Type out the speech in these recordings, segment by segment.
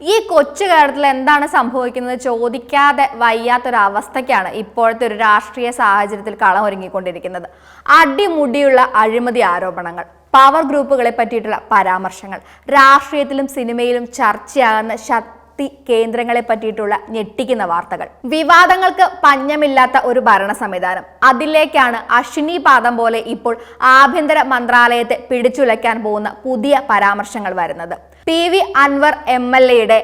ഈ കൊച്ചു കേരളത്തിൽ എന്താണ് സംഭവിക്കുന്നത്? ചോദിക്കാതെ വയ്യാത്തൊരവസ്ഥയ്ക്കാണ് ഇപ്പോഴത്തെ ഒരു രാഷ്ട്രീയ സാഹചര്യത്തിൽ കളമൊരുങ്ങിക്കൊണ്ടിരിക്കുന്നത് അടിമുടിയുള്ള അഴിമതി ആരോപണങ്ങൾ പവർ ഗ്രൂപ്പുകളെ പറ്റിയിട്ടുള്ള പരാമർശങ്ങൾ രാഷ്ട്രീയത്തിലും സിനിമയിലും ചർച്ചയാകുന്ന ശക്തി കേന്ദ്രങ്ങളെ പറ്റിയിട്ടുള്ള ഞെട്ടിക്കുന്ന വാർത്തകൾ. വിവാദങ്ങൾക്ക് പഞ്ഞമില്ലാത്ത ഒരു ഭരണ സംവിധാനം അതിലേക്കാണ് അശ്വിനി പാദം പോലെ ഇപ്പോൾ ആഭ്യന്തര മന്ത്രാലയത്തെ പിടിച്ചുലയ്ക്കാൻ പോകുന്ന പുതിയ പരാമർശങ്ങൾ വരുന്നത്. P V Anvar M L എയുടെ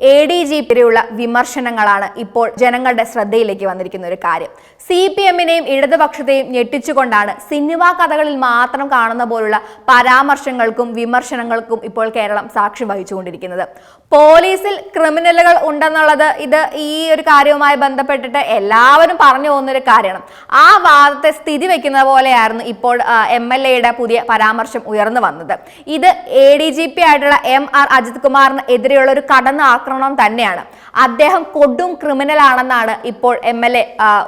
എ ഡി ജി പിരെയുള്ള വിമർശനങ്ങളാണ് ഇപ്പോൾ ജനങ്ങളുടെ ശ്രദ്ധയിലേക്ക് വന്നിരിക്കുന്ന ഒരു കാര്യം. സി പി എമ്മിനെയും ഇടതുപക്ഷത്തെയും ഞെട്ടിച്ചുകൊണ്ടാണ് സിനിമാ കഥകളിൽ മാത്രം കാണുന്ന പോലുള്ള പരാമർശങ്ങൾക്കും വിമർശനങ്ങൾക്കും ഇപ്പോൾ കേരളം സാക്ഷ്യം വഹിച്ചുകൊണ്ടിരിക്കുന്നത്. പോലീസിൽ ക്രിമിനലുകൾ ഉണ്ടെന്നുള്ളത് ഇത് ഈ ഒരു കാര്യവുമായി ബന്ധപ്പെട്ടിട്ട് എല്ലാവരും പറഞ്ഞു പോകുന്ന ഒരു കാര്യമാണ്. ആ വാദത്തെ സ്ഥിതി വെക്കുന്ന പോലെയായിരുന്നു ഇപ്പോൾ എം എൽ എയുടെ പുതിയ പരാമർശം ഉയർന്നു വന്നത്. ഇത് എ ഡി ജി പി ആയിട്ടുള്ള എം ആർ അജിത് കുമാറിന് എതിരെയുള്ള ഒരു കടന്ന ആക്രമണം തന്നെയാണ്. അദ്ദേഹം കൊടും ക്രിമിനൽ ആണെന്നാണ് ഇപ്പോൾ എം എൽ എ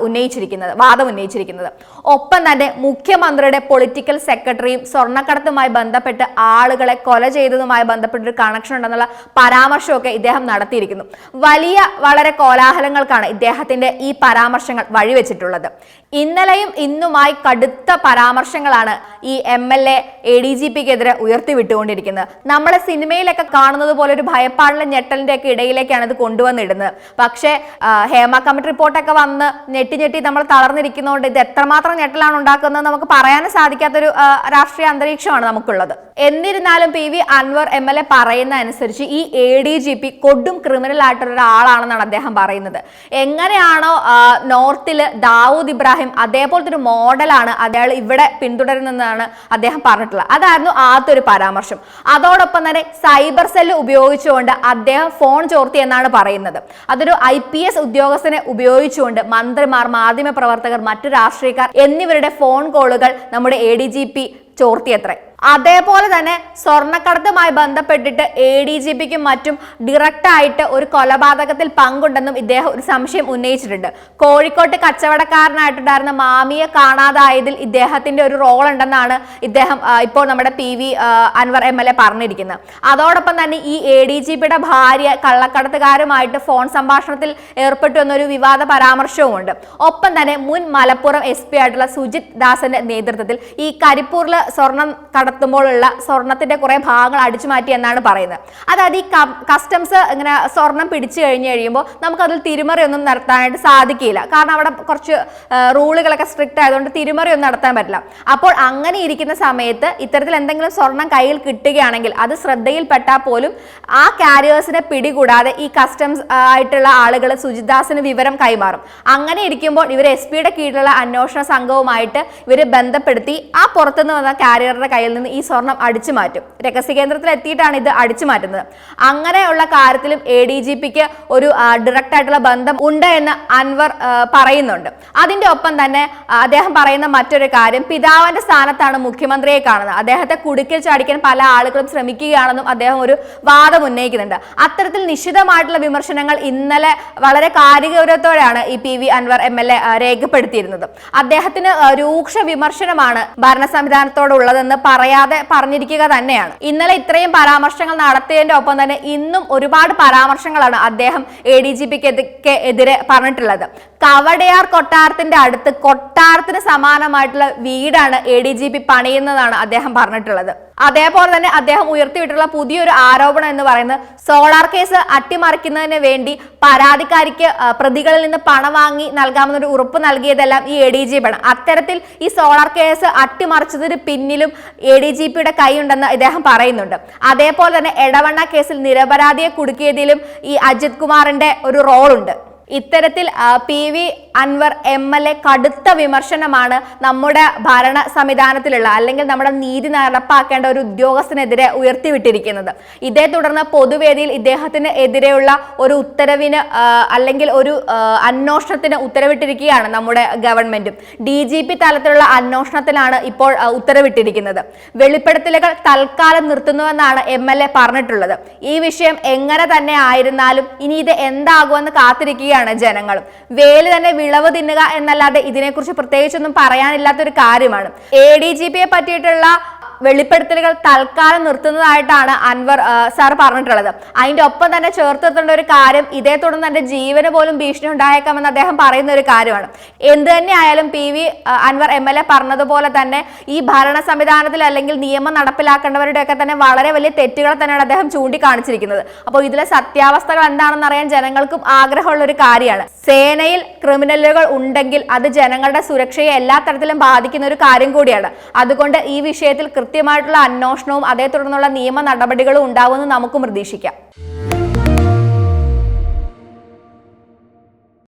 ഉന്നയിച്ചിരിക്കുന്നത് വാദം ഉന്നയിച്ചിരിക്കുന്നത്. ഒപ്പം തന്നെ മുഖ്യമന്ത്രിയുടെ പൊളിറ്റിക്കൽ സെക്രട്ടറിയും സ്വർണക്കടത്തുമായി ബന്ധപ്പെട്ട് ആളുകളെ കൊല ചെയ്തതുമായി ബന്ധപ്പെട്ട ഒരു കണക്ഷൻ ഉണ്ടെന്നുള്ള പരാമർശമൊക്കെ ഇദ്ദേഹം നടത്തിയിരിക്കുന്നു. വലിയ വളരെ കോലാഹലങ്ങൾക്കാണ് ഇദ്ദേഹത്തിന്റെ ഈ പരാമർശങ്ങൾ വഴിവെച്ചിട്ടുള്ളത്. ഇന്നലെയും ഇന്നുമായി കടുത്ത പരാമർശങ്ങളാണ് ഈ M L A A D G പിക്കെതിരെ ഉയർത്തിവിട്ടുകൊണ്ടിരിക്കുന്നത്. നമ്മളെ സിനിമയിലൊക്കെ കാണുന്നത് പോലെ ഒരു ഭയപ്പാടിലെ ഞെട്ടലിന്റെ ഒക്കെ ഇടയിലേക്കാണ് ഇത് കൊണ്ടുവന്നിടുന്നത്. പക്ഷേ ഹേമ കമ്മിറ്റി റിപ്പോർട്ടൊക്കെ വന്ന് ഞെട്ടി ഞെട്ടി നമ്മൾ തളർന്നിരിക്കുന്നതുകൊണ്ട് ഇത് എത്രമാത്രം ഞെട്ടലാണ് ഉണ്ടാക്കുന്നത് നമുക്ക് പറയാനും സാധിക്കാത്തൊരു രാഷ്ട്രീയ അന്തരീക്ഷമാണ് നമുക്കുള്ളത്. എന്നിരുന്നാലും P V Anvar M L A പറയുന്ന അനുസരിച്ച് ഈ എ ഡി ജി പി കൊടും ക്രിമിനൽ ആയിട്ടുള്ള ഒരാളാണെന്നാണ് അദ്ദേഹം പറയുന്നത്. എങ്ങനെയാണോ നോർത്തിൽ ദാവൂദ് ഇബ്രാഹിം അതേപോലത്തെ ഒരു മോഡലാണ് അയാൾ ഇവിടെ പിന്തുടരുന്നതെന്നാണ് അദ്ദേഹം പറഞ്ഞിട്ടുള്ളത്. അതായിരുന്നു ആദ്യത്തെ ഒരു പരാമർശം. അതോടൊപ്പം തന്നെ സൈബർ സെല്ല് ഉപയോഗിച്ചുകൊണ്ട് അദ്ദേഹം ഫോൺ ചോർത്തി എന്നാണ് പറയുന്നത്. അതൊരു ഐ പി എസ് ഉദ്യോഗസ്ഥനെ ഉപയോഗിച്ചുകൊണ്ട് മന്ത്രിമാർ മാധ്യമപ്രവർത്തകർ മറ്റു രാഷ്ട്രീയക്കാർ എന്നിവരുടെ ഫോൺ കോളുകൾ നമ്മുടെ എ ഡി ജി പി ചോർത്തിയത്രേ. അതേപോലെ തന്നെ സ്വർണക്കടത്തുമായി ബന്ധപ്പെട്ടിട്ട് എ ഡി ജി പിക്കും മറ്റും ഡിറക്റ്റായിട്ട് ഒരു കൊലപാതകത്തിൽ പങ്കുണ്ടെന്നും ഇദ്ദേഹം ഒരു സംശയം ഉന്നയിച്ചിട്ടുണ്ട്. കോഴിക്കോട്ട് കച്ചവടക്കാരനായിട്ടുണ്ടായിരുന്ന മാമിയെ കാണാതായതിൽ ഇദ്ദേഹത്തിന്റെ ഒരു റോൾ ഉണ്ടെന്നാണ് ഇദ്ദേഹം ഇപ്പോൾ നമ്മുടെ P V Anvar M L A പറഞ്ഞിരിക്കുന്നത്. അതോടൊപ്പം തന്നെ ഈ എ ഡി ജി പിയുടെ ഭാര്യ കള്ളക്കടത്തുകാരുമായിട്ട് ഫോൺ സംഭാഷണത്തിൽ ഏർപ്പെട്ടു എന്നൊരു വിവാദ പരാമർശവും ഉണ്ട് ഒപ്പം തന്നെ മുൻ മലപ്പുറം എസ് പി ആയിട്ടുള്ള സുജിത് ദാസന്റെ നേതൃത്വത്തിൽ ഈ കരിപ്പൂരിൽ സ്വർണം കടത്തുമ്പോഴുള്ള സ്വർണത്തിന്റെ കുറെ ഭാഗങ്ങൾ അടിച്ചു മാറ്റി എന്നാണ് പറയുന്നത്. അതായത് ഈ കസ്റ്റംസ് ഇങ്ങനെ സ്വർണം പിടിച്ചു കഴിഞ്ഞു കഴിയുമ്പോൾ നമുക്കതിൽ തിരിമറിയൊന്നും നടത്താനായിട്ട് സാധിക്കില്ല. കാരണം അവിടെ കുറച്ച് റൂളുകളൊക്കെ സ്ട്രിക്റ്റ് ആയതുകൊണ്ട് തിരിമറിയൊന്നും നടത്താൻ പറ്റില്ല. അപ്പോൾ അങ്ങനെ ഇരിക്കുന്ന സമയത്ത് ഇത്തരത്തിൽ എന്തെങ്കിലും സ്വർണം കയ്യിൽ കിട്ടുകയാണെങ്കിൽ അത് ശ്രദ്ധയിൽപ്പെട്ടാൽ പോലും ആ കാരിയേഴ്സിനെ പിടികൂടാതെ ഈ കസ്റ്റംസ് ആയിട്ടുള്ള ആളുകൾ സുജിദാസിന് വിവരം കൈമാറും. അങ്ങനെ ഇരിക്കുമ്പോൾ ഇവർ എസ് പിയുടെ കീഴിലുള്ള അന്വേഷണ സംഘവുമായിട്ട് ഇവർ ബന്ധപ്പെടുത്തി ആ പുറത്തുനിന്ന് വന്ന കാരിയറുടെ കയ്യിൽ നിന്ന് ഈ സ്വർണം അടിച്ചു മാറ്റും. രഹസ്യ കേന്ദ്രത്തിൽ എത്തിയിട്ടാണ് ഇത് അടിച്ചു മാറ്റുന്നത്. അങ്ങനെയുള്ള കാര്യത്തിലും എ ഡി ജി പിക്ക് ഒരു ഡയറക്റ്റ് ആയിട്ടുള്ള ബന്ധം ഉണ്ട് എന്ന് അൻവർ പറയുന്നുണ്ട്. അതിന്റെ ഒപ്പം തന്നെ അദ്ദേഹം പറയുന്ന മറ്റൊരു കാര്യം പിതാവിന്റെ സ്ഥാനത്താണ് മുഖ്യമന്ത്രിയെ കാണുന്നത്. അദ്ദേഹത്തെ കുടുക്കിൽ ചാടിക്കാൻ പല ആളുകളും ശ്രമിക്കുകയാണെന്നും അദ്ദേഹം ഒരു വാദം ഉന്നയിക്കുന്നുണ്ട്. അത്തരത്തിൽ നിശ്ചിതമായിട്ടുള്ള വിമർശനങ്ങൾ ഇന്നലെ വളരെ കാര്യഗൗരവത്തോടെയാണ് ഈ P V Anvar M L A രേഖപ്പെടുത്തിയിരുന്നത്. അദ്ദേഹത്തിന് രൂക്ഷ വിമർശനമാണ് ഭരണ സംവിധാനത്തോടുള്ളതെന്ന് പറയാതെ പറഞ്ഞിരിക്കുക തന്നെയാണ്. ഇന്നലെ ഇത്രയും പരാമർശങ്ങൾ നടത്തിയതിന്റെ ഒപ്പം തന്നെ ഇന്നും ഒരുപാട് പരാമർശങ്ങളാണ് അദ്ദേഹം എ ഡി ജി പിക്ക് എതിരെ പറഞ്ഞിട്ടുള്ളത്. കവടയാർ കൊട്ടാരത്തിന്റെ അടുത്ത് കൊട്ടാരത്തിന് സമാനമായിട്ടുള്ള വീടാണ് എ ഡി ജി പി പണിയുന്നതാണ് അദ്ദേഹം പറഞ്ഞിട്ടുള്ളത്. അതേപോലെ തന്നെ അദ്ദേഹം ഉയർത്തിവിട്ടുള്ള പുതിയൊരു ആരോപണം എന്ന് പറയുന്നത് സോളാർ കേസ് അട്ടിമറിക്കുന്നതിന് വേണ്ടി പരാതിക്കാരിക്ക് പ്രതികളിൽ നിന്ന് പണം വാങ്ങി നൽകാമെന്നൊരു ഉറപ്പ് നൽകിയതെല്ലാം ഈ എ ഡി ജി പിയാണ് അത്തരത്തിൽ ഈ സോളാർ കേസ് അട്ടിമറിച്ചതിന് പിന്നിലും എ ഡി ജി പിയുടെ കൈയുണ്ടെന്ന് ഇദ്ദേഹം പറയുന്നുണ്ട്. അതേപോലെ തന്നെ എടവണ്ണ കേസിൽ നിരപരാധിയെ കുടുക്കിയതിലും ഈ അജിത് കുമാറിന്റെ ഒരു റോളുണ്ട്. ഇത്തരത്തിൽ P V Anvar M L A കടുത്ത വിമർശനമാണ് നമ്മുടെ ഭരണ സംവിധാനത്തിലുള്ള അല്ലെങ്കിൽ നമ്മുടെ നീതി നടപ്പാക്കേണ്ട ഒരു ഉദ്യോഗസ്ഥനെതിരെ ഉയർത്തിവിട്ടിരിക്കുന്നത്. ഇതേ തുടർന്ന് പൊതുവേദിയിൽ ഇദ്ദേഹത്തിന് എതിരെയുള്ള ഒരു ഉത്തരവിന് അല്ലെങ്കിൽ ഒരു അന്വേഷണത്തിന് ഉത്തരവിട്ടിരിക്കുകയാണ് നമ്മുടെ ഗവൺമെന്റും. ഡി ജി പി തലത്തിലുള്ള അന്വേഷണത്തിലാണ് ഇപ്പോൾ ഉത്തരവിട്ടിരിക്കുന്നത്. വെളിപ്പെടുത്തലുകൾ തൽക്കാലം നിർത്തുന്നുവെന്നാണ് എം എൽ എ പറഞ്ഞിട്ടുള്ളത്. ഈ വിഷയം എങ്ങനെ തന്നെ ആയിരുന്നാലും ഇനി ഇത് എന്താകുമെന്ന് കാത്തിരിക്കുകയാണ് ജനങ്ങളും. വേൽ തന്നെ വിളവ് തിന്നുക എന്നല്ലാതെ ഇതിനെക്കുറിച്ച് പ്രത്യേകിച്ചൊന്നും പറയാനില്ലാത്തൊരു കാര്യമാണ്. എ ഡി ജി പിയെ പറ്റിയിട്ടുള്ള വെളിപ്പെടുത്തലുകൾ തൽക്കാലം നിർത്തുന്നതായിട്ടാണ് അൻവർ സാർ പറഞ്ഞിട്ടുള്ളത്. അതിന്റെ ഒപ്പം തന്നെ ചേർത്ത് നിർത്തേണ്ട ഒരു കാര്യം ഇതേ തുടർന്ന് തന്റെ ജീവന് പോലും ഭീഷണി ഉണ്ടായേക്കാമെന്ന് അദ്ദേഹം പറയുന്ന ഒരു കാര്യമാണ്. എന്ത് തന്നെ ആയാലും P V Anvar M L A പറഞ്ഞതുപോലെ തന്നെ ഈ ഭരണ സംവിധാനത്തിൽ അല്ലെങ്കിൽ നിയമം നടപ്പിലാക്കേണ്ടവരുടെയൊക്കെ തന്നെ വളരെ വലിയ തെറ്റുകൾ തന്നെയാണ് അദ്ദേഹം ചൂണ്ടിക്കാണിച്ചിരിക്കുന്നത്. അപ്പോൾ ഇതിലെ സത്യാവസ്ഥകൾ എന്താണെന്ന് അറിയാൻ ജനങ്ങൾക്കും ആഗ്രഹമുള്ള ഒരു കാര്യമാണ്. സേനയിൽ ക്രിമിനലുകൾ ഉണ്ടെങ്കിൽ അത് ജനങ്ങളുടെ സുരക്ഷയെ എല്ലാ തരത്തിലും ബാധിക്കുന്ന ഒരു കാര്യം കൂടിയാണ്. അതുകൊണ്ട് ഈ വിഷയത്തിൽ കൃത്യമായിട്ടുള്ള അന്വേഷണവും അതേ തുടർന്നുള്ള നിയമ നടപടികളും ഉണ്ടാവുമെന്ന് നമുക്കും പ്രതീക്ഷിക്കാം.